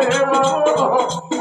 别拉我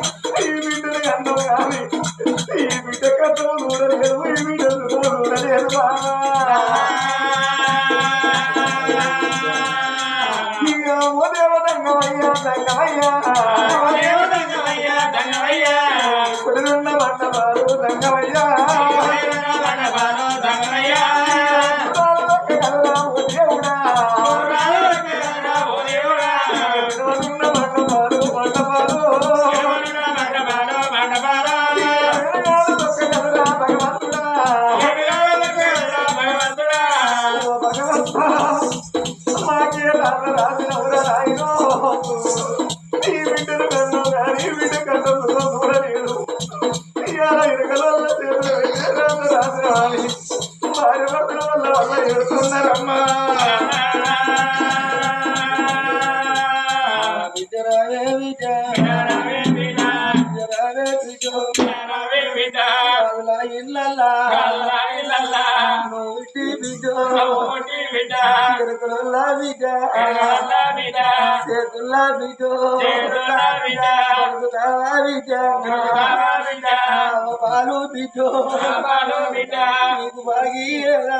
మాకే రాదు రాదు నవరా నాయనో ఈ బిడ్డను కన్ను కానీ బిడ్డ కన్ను దూర లేదు ఇవాళ ఇరకల వల్ల చేతులు రాదు రాదు రాని భార్య భర్తల వల్ల వల్ల ఎడుతున్నారమ్మా చేతుల బిడ్డ చేతుల బిడ్డ. పాలు బిడ్డ. నీకు?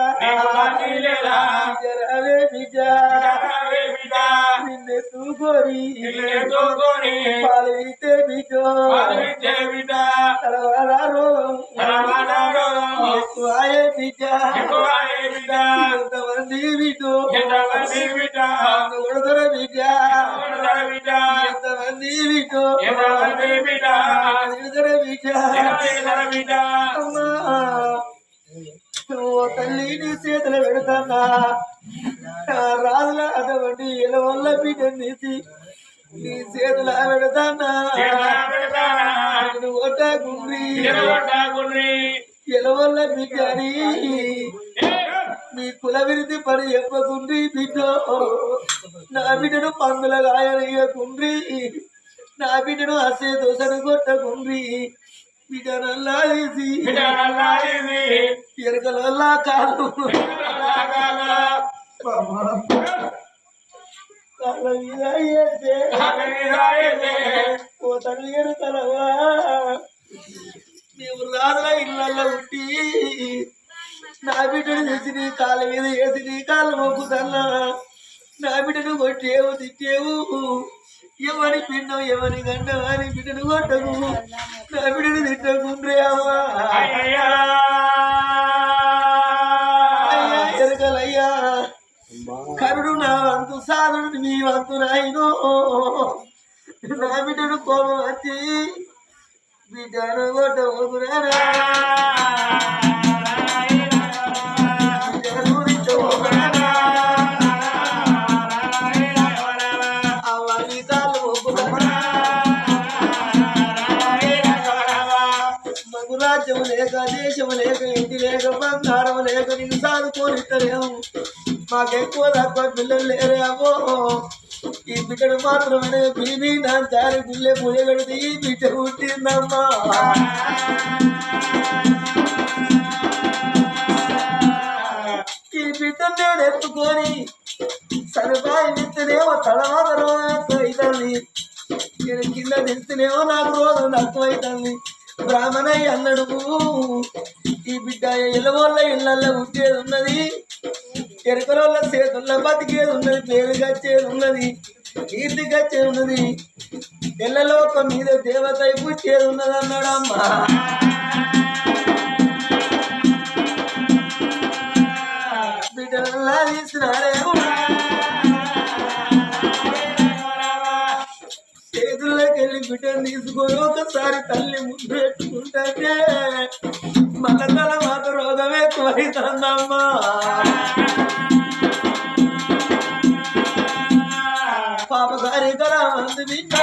జరవే బిడ్డ. కరావే బిడ్డ నిన్నెత్తుకొని నిన్నెత్తుకొని పాలు ఇస్తే బిడ్డ పాలిచ్చే బిడ్డ తలవాల రోగం ఎక్కువాయే బిడ్డ ఎక్కువాయే బిడ్డ ఎంతమంది బిడ్డ ఎంతమంది బిడ్డ కొడుతున్న బిడ్డ కొడుతున్న బిడ్డ ఎంతమంది బిడ్డ ఎంతమంది బిడ్డ కొడుతున్న బిడ్డ ఎంతమంది బిడ్డ అమ్మా. ఓ తల్లి నీ చేతులు పెడతానా? రాజుల అటువంటి ఇలా వల్ల బిడ్డ నీ చేతుల పెడతానా? చేతుల గుండ్రి. నిలబడ్డా బిడ్డని మీ కుల విరిది పని చెప్పకుండ్రి బిడ్డ? నా బిడ్డను పందుల గాయనయ్యకుండ్రి నా బిడ్డను అసే దోశను కొట్టకుండ్రి బిడ్డ నల్లా తీసి బిడ్డ నల్లాడింది. ఎరకలల్లా రాయలే. ఓ తల్లి ఎరుకలవా. నీవు రాజుల ఇళ్ళల్లో ఉండి నా బిడ్డను తెచ్చి నీ కాళ్ళ మీద వేసి నీ కాళ్ళు మొక్కుతన్నా నా బిడ్డను కొట్టేవు తిట్టేవు. ఎవరి పిండం ఎవరి గండం అని బిడ్డను కొట్టకు. నా బిడ్డను తిట్టకుండ్రే. అయ్యా ఎరకలయ్యా కరుడు నా వంతు సాధుడు నీ వంతు నాయను. నా బిడ్డను కోపం వచ్చి బిడ్డను కొట్టబోకురారా దేశం లేక ఇంటి లేక బంగారం లేక నిన్ను సాదుకోనిట్టలేము మాకెక్కువ తక్కువ పిల్లలు లేరే అమ్మో. ఈ బిడ్డను మాత్రమే బీబీ నా దారి పిల్లె పులిగడితే ఈ బిడ్డ పుట్టిందమ్మా. ఈ బిడ్డ నేను ఎత్తుకొని సరిపాయి నిత్తనేమో తడవాత అవుతుంది నేను కింద దిస్తేనేమో నాకు రోజు తక్కువైతుంది బ్రాహ్మణయ్య అన్నడు. ఈ బిడ్డ ఇళ్ళవల్ల ఇళ్ళల్లో ఉండేది ఉన్నది ఎరకలోళ్ళ చేతుల్లో బతికేది ఉన్నది పేరు గచ్చేది ఉన్నది కీర్తి గచ్చేది ఉన్నది ఇళ్ళలోక మీద దేవత పుట్టేది ఉన్నది అన్నాడమ్మా బిడ్డలల్లా తీసినాడేమో. చేతుల్లోకి తీసుకొని ఒకసారి తల్లి ముందు పెట్టుకుంటే మన తల మాత రోగమే ఎక్కువైతుందమ్మా పాప గారి గల మంది బిడ్డ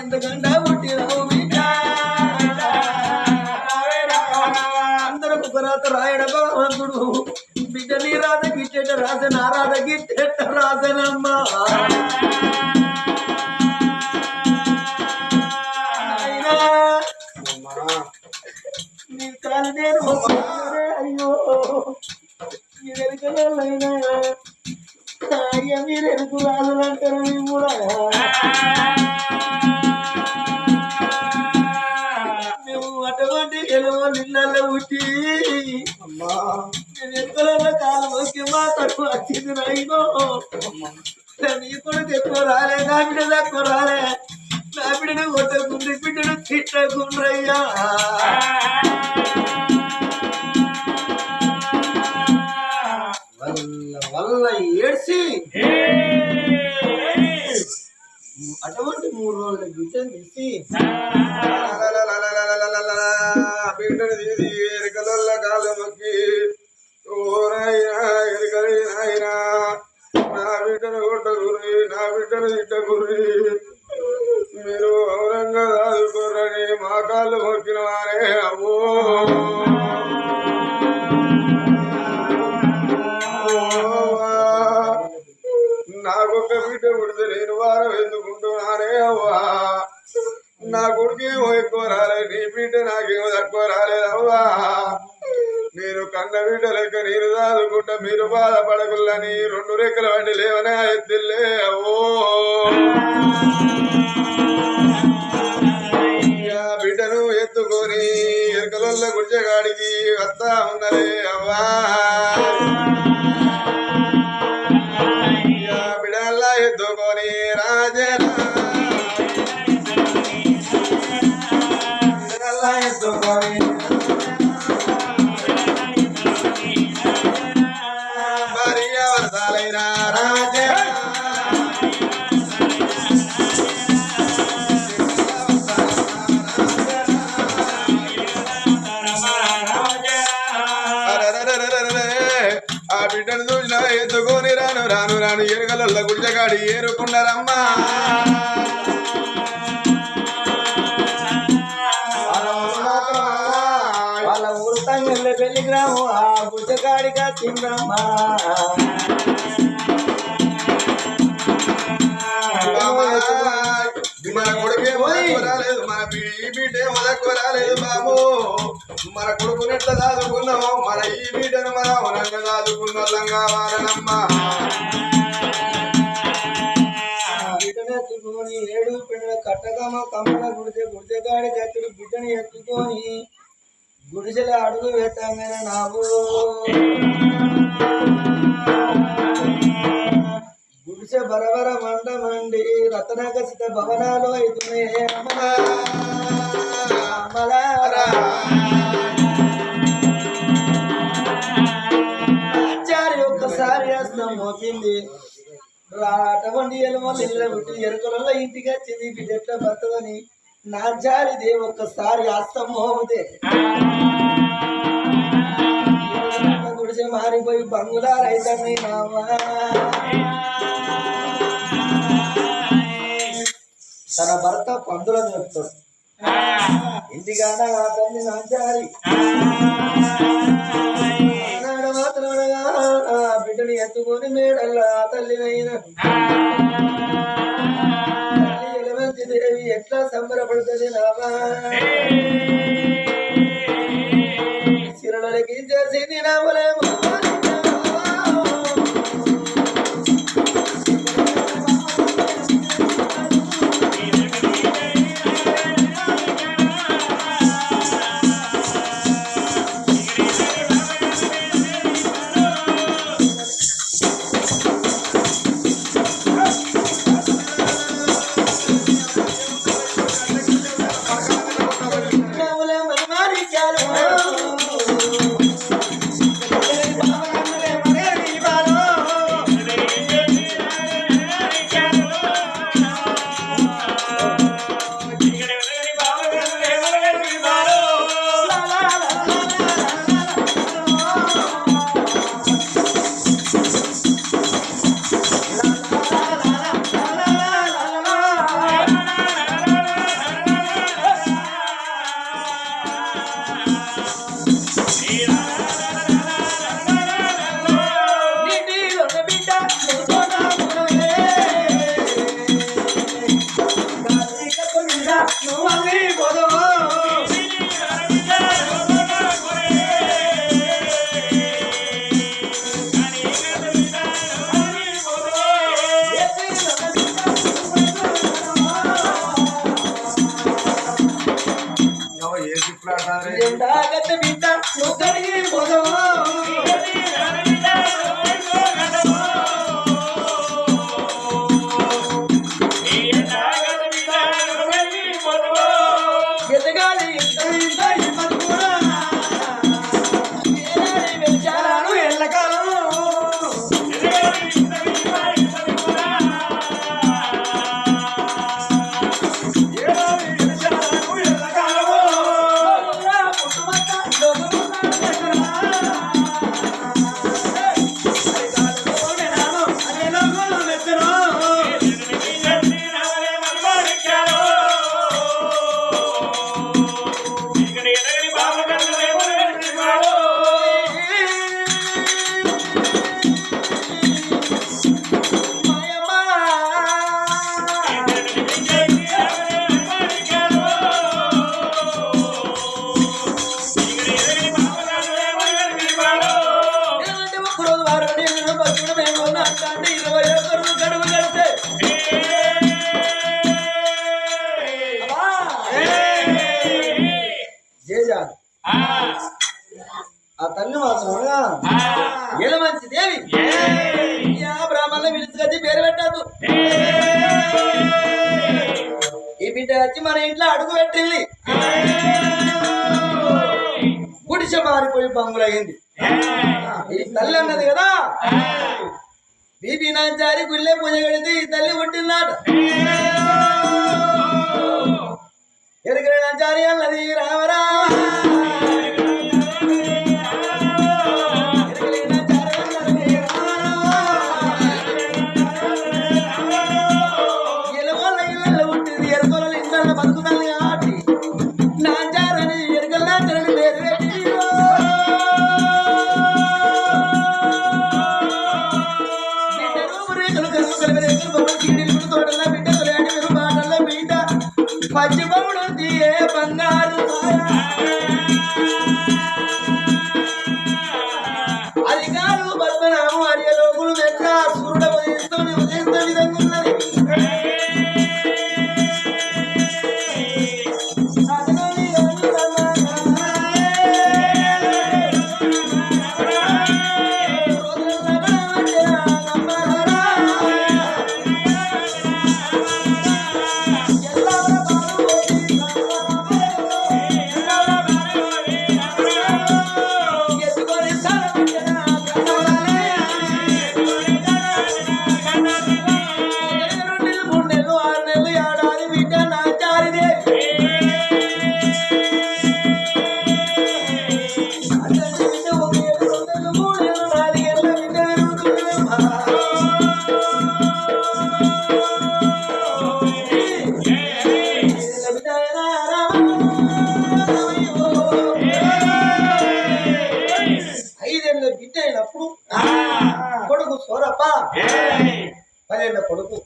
ఎందుకంటే పుట్టినావు బిడ్డ అందరూ ఒక రాత రాయడ భగవంతుడు. బిడ్డ నీ రాత గిట్టేట రాసిన నా రాత గిట్టేట రాసనమ్మా. నేను అయ్యో. రాజులంటారు కూడా మేము అటువంటి ఎలువ నిన్నల్లో పుట్టి నేను కాలం వచ్చి మా తక్కువ వచ్చింది నాయనో. నీ కొడుకు ఎక్కువ రాలే నా బిడ్డ తక్కువ రాలే. నా బిడ్డను కొట్టకుండ్రి బిడ్డను వల్ల ఏడ్చి. అటువంటి మూడు రోజుల బిడ్డను తీసి బిడ్డను తీసి ఎరకలల్ల కాలు మొక్కి ఓ నాయనా ఎరకలి నాయనా నా బిడ్డను నా బిడ్డను తిట్టకుర్రి మీరు ఔరంగా దాదుకోరని మా కాళ్ళు మొక్కిన వారే అమ్మో బిడ్డ పుడితే నేను వారం ఎందుకుంటున్నానే అవ్వా? నా కొడుకేమో ఎక్కువ రాలేదు నీ బిడ్డ నాకేమో తక్కువ రాలేదు అవ్వా? నేను కన్న బిడ్డ లెక్క నేను దాదుకుంటా మీరు బాధపడకుల్లని రెండు రెక్కల వండి లేవనే ఎత్తిల్లే అవ్వో. బిడ్డను ఎత్తుకొని ఎరకలొల్ల గుడిచేగాడికి వస్తా ఉన్నదే అవ్వా. బిడ్డను చూసిన ఎత్తుకొని రాను రాను రాను ఎరుగల గుడిచగాడి ఏరుకున్నారమ్మా మన కొడుకే మొదకు రాలేదు మన ఈ రాలేదు బాబు మన కొడుకుని ఎట్లా మన ఈ బిడ్డను మనం రంగ దాదుకున్న వాళ్ళం కావాలనమ్మా బిడ్డను ఎత్తుకొని ఏడు పిల్లల కట్టకమ్మ కమ్మల గుడితే గుడితే గాడి కత్తులు బిడ్డను ఎత్తుకొని గుడిసెల అడుగు పెట్టంగానే నాకు గుడిసె బరబర మంట మండి రతనకసిత భవనాలు అవుతున్నాయి అమ్మలా అమ్మలారా ఒక్కసారి అస్తం మోపింది. అటువంటి ఎలుమలు ఇళ్ళ పెట్టి ఎరుకలలో ఇంటికి వచ్చింది. బిడ్డ బతదని నాచారిది ఒక్కసారి అస్తం గుడిసె మారిపోయి బంగులారైతే నామా తన భర్త పందులను చెప్తాడు. ఇంటికాడ తల్లి నాచారి ఆ బిడ్డని ఎత్తుకొని మేడల్లా తల్లినైనా. దేవి ఎట్లా సంబరపడుతుంది నామా సిరలకి చేసి నామలేమో మారిపోయి ఈ తల్లి అన్నది కదా? బీబీ నాచారి గుళ్ళే పూజ కడితే ఈ తల్లి పుట్టిందాట. ఎరుగల నాచారి అన్నది రామరా పదేళ్ళ కొడుకు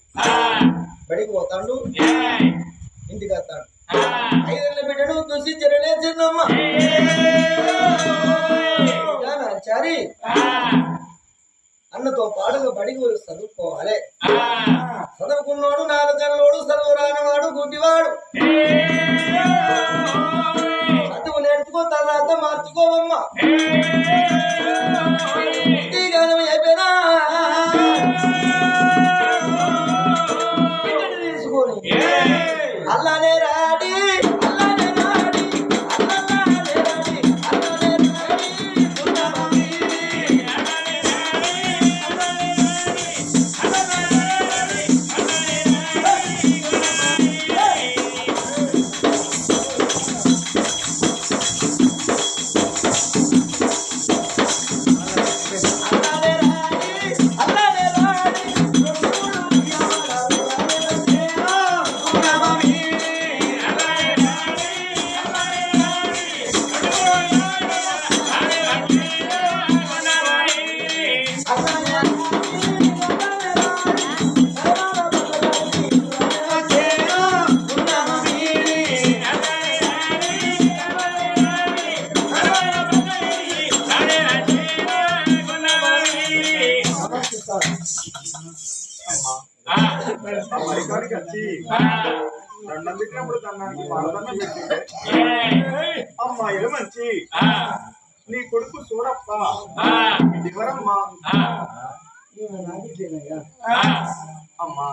దండం పెట్టినప్పుడు దండానికి మరదన్నం పెట్టిండే అమ్మాయిలు మంచి. నీ కొడుకు చూడప్ప ఎవరమ్మా అమ్మా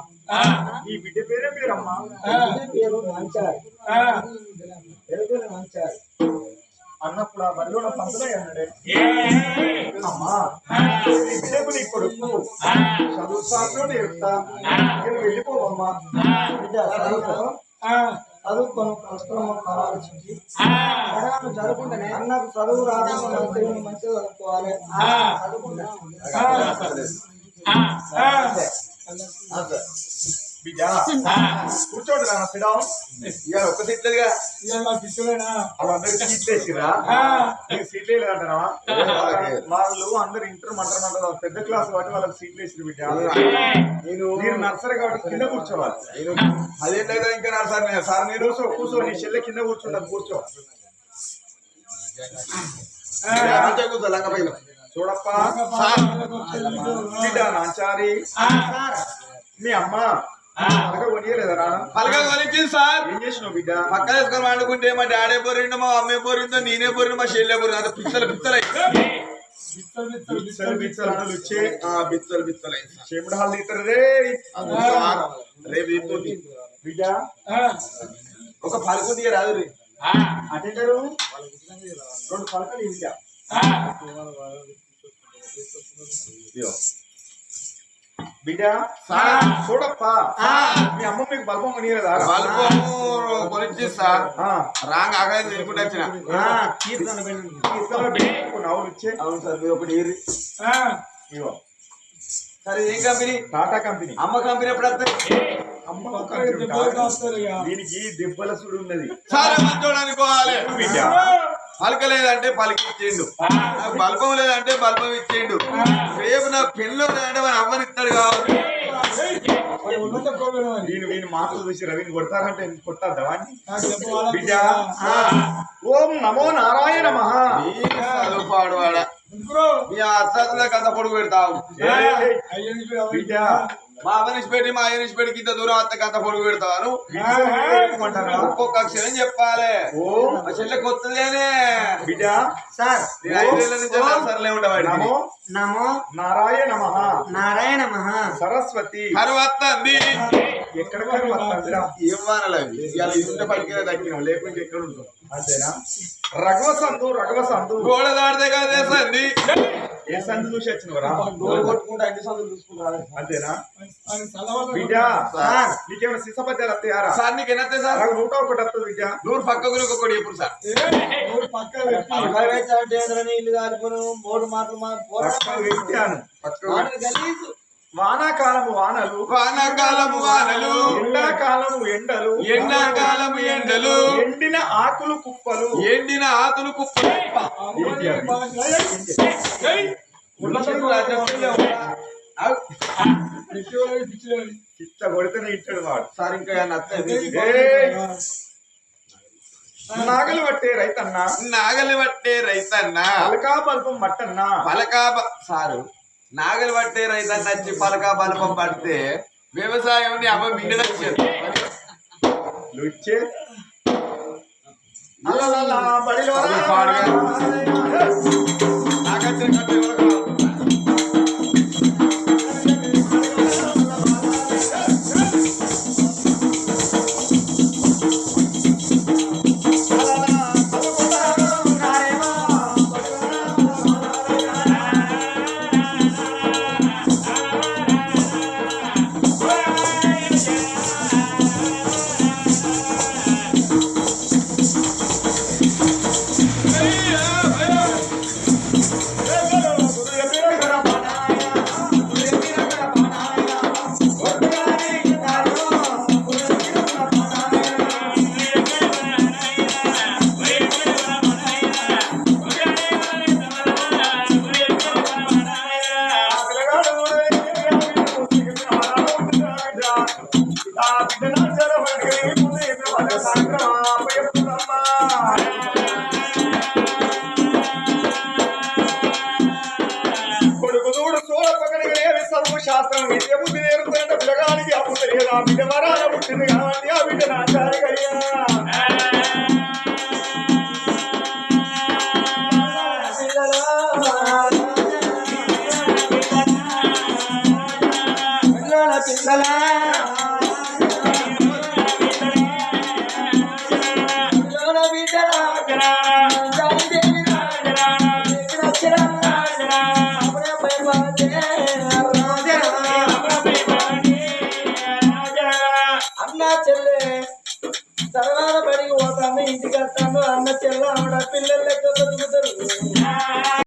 ఈ బిడ్డ పేరే పేరమ్మా అన్నప్పుడు ఆ బరిలో పంతులే అన్నాడే. అమ్మా బిడ్డకు నీ కొడుకు. చదువు సార్లు నేర్పుతా. నేను వెళ్ళిపోవమ్మా. చదువుకొని కష్టం ఆలోచించి. పడాను చదువుకుంటేనే అన్నకు చదువు రాదని మంచిగా మంచిగా చదువుకోవాలి బిడ్డ కూర్చోండి నాన్న సిడాం ఇక ఒక్క వాళ్ళందరికి సీట్లు వేసిరా నీకు సీట్లు వేయలేదు అంటారా వాళ్ళు అందరు ఇంటర్ మంటర్ మంటారు పెద్ద క్లాస్ కాబట్టి వాళ్ళకి సీట్లు వేసిరు బిడ్డ. నేను నేను నర్సరీ కాబట్టి కింద కూర్చోవాలి. నేను అదేంటో ఇంకా నర్సరీ సార్ మీరు కూర్చో కూర్చో నీ చెల్లె కింద కూర్చుంటాను కూర్చో. కూర్చో లంగపైన చూడప్ప. బిడ్డ నాంచారి. మీ అమ్మ. పలక కొనియలేదా నాన్న పలక కొనిచ్చింది సార్. ఏం చేసినావు బిడ్డ? పక్కన వేసుకొని వండుకుంటే మా డాడే పోరిండు మా అమ్మే పోరిందో నేనే పోరిండు మా చెల్లె పోరిండు అంత పిచ్చలు పిచ్చలు. బిచ్చలు బిచ్చలు రేపు బిడ్డ. ఒక రే అటెండరు? రెండు పలకలు బిడ్డ? చూడప్పా. మీ అమ్మ మీకు బల్బం కొనియలేదా? బల్బము కొనిచ్చి సార్. ఆ, రాంగ్ ఆగలేదు తినుకుంటే వచ్చిన. ఆ, తీసుకొని పెట్టుకో, నవ్వులు ఇచ్చే. అవును సార్ మీరు ఒకటి ఏరి ఇగో. సరే ఏం కంపెనీ? టాటా కంపెనీ. అమ్మ కంపెనీ ఎప్పుడు. దీనికి దెబ్బల సుడు ఉన్నది. చాలా మంచోడు అనుకోవాలి. బిడ్డ? పలకలేదంటే పలికిచ్చిండు నాకు బల్బం లేదంటే బల్బం ఇచ్చిండు రేపు నా పెళ్ళి లేదంటే మన అమ్మని ఇస్తాడు కావాలి వీని వీని మాటలు చూసి రవిని కొడతారంటే కొట్టారు వాడిని? బిడ్డ. ఓం నమో నారాయణ మహా. పాడువాడ మీ అర్థాలకు అంత పొడుగు పెడతావు. బిడ్డ. మా అమ్మనిసి పెట్టి మా అయ్యనిసి పెట్టి ఇంత దూరం అత్తకి అంత పొడుగు పెడతాను ఒక్కొక్క అక్షరం చెప్పాలి. ఓం. మా చెల్లె కొత్తదేనే బిడ్డ. సార్ నేను ఐదేళ్ళ నుంచి సర్లే ఉండవాడి నమో నమో. నారాయణ మహా నారాయణ మహా సరస్వతి. కరువత్తంది. ఎక్కడ వస్తుందిరా ఏం వానలు అవి ఇవాళ ఇది ఉంటే పలికిన తగ్గినాం లేకుంటే ఎక్కడ ఉంటాం అంతేనా? రఘవ సందు రఘవ సందు గోడ దాడితే కదే సంది ఏ సందు చూసి వచ్చినవరా కొట్టుకుంటే అన్ని సందులు చూసుకుంటారు అంతేనా? బిడ్డ సార్. నీకేమైనా సిసపద్యాలు వస్తాయారా సార్ నీకు ఎన్నత్తే సార్? నాకు నూట ఒకటి వస్తుంది బిడ్డ నూరు పక్కకు ఒకటి ఎప్పుడు సార్. నీళ్ళు కాలిపోను మూడు పెట్టాను. పక్కకు గలీజు. వానాకాలము వానలు. వానాకాలము వానలు. ఎండాకాలము ఎండలు. ఎండాకాలము ఎండలు. ఎండిన ఆకులు కుప్పలు. ఎండిన ఆతులు కుప్పలు. చిత్త కొడితేనే ఇచ్చాడు వాడు. సార్ ఇంకా! నాగలు పట్టే రైతన్న. నాగలి పట్టే రైతన్న. అలకా పల్పం మట్టన్న. పలకా సారు. నాగలి పట్టే రైతన్న వచ్చి పలకా బలపం పడితే వ్యవసాయం అమ్మ అలలలా బడిలో పిల్లగానికి అప్పు తెలియదు ఆ బిడ్డ వరాల పుట్టింది కాబట్టి ఆ